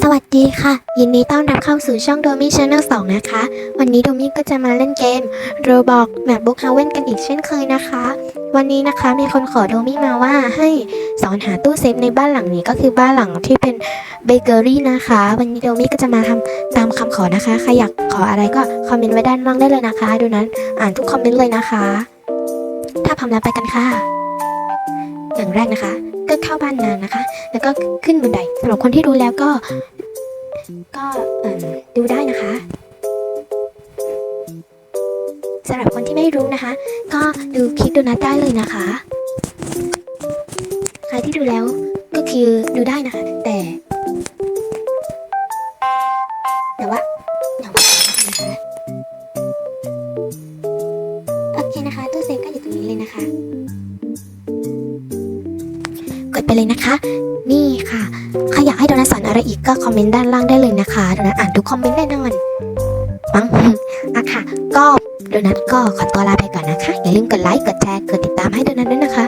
สวัสดีค่ะ ยินดีต้อนรับเข้าสู่ช่องโดมี่ช n แนล2นะคะ วันนี้โดมี่ก็จะมาเล่นเกม Roblox MacBook h a v e n กันอีกเช่นเคยนะคะ วันนี้นะคะมีคนขอโดมี่มาว่าให้สอนหาตู้เซฟในบ้านหลังนี้ก็คือบ้านหลังที่เป็นเบเกอรี่นะคะ วันนี้โดมี่ก็จะมาทำตามคำขอนะคะ ใครอยากขออะไรก็คอมเมนต์ไว้ด้านล่างได้เลยนะคะ ดูนั้นอ่านทุกคอมเมนต์เลยนะคะ ถ้าพร้อมแล้วไปกันค่ะ อย่างแรกนะคะ ก็เข้าบ้านนางนะคะ แล้วก็ขึ้นบันไดสำหรับคนที่รู้แล้วก็ ก็ดูได้นะคะสำหรับคนที่ไม่รู้นะคะ ก็ดูคลิปโดนัทได้เลยนะคะ ใครที่ดูแล้วก็คือดูได้นะคะ แต่แต่ว่าแต่ว่านะคะโอเคนะคะตู้เซฟก็อยู่ตรงนี้เลยนะคะ ไปเลยนะคะ นี่ค่ะใครอยากให้โดนัทสอนอะไรอีกก็คอมเมนต์ด้านล่างได้เลยนะคะโดนัทอ่านทุกคอมเมนต์แน่นอนมั้งอะค่ะ ก็โดนัทก็ขอตัวลาไปก่อนนะคะ อย่าลืมกดไลค์กดแชร์กดติดตามให้โดนัทด้วยนะคะ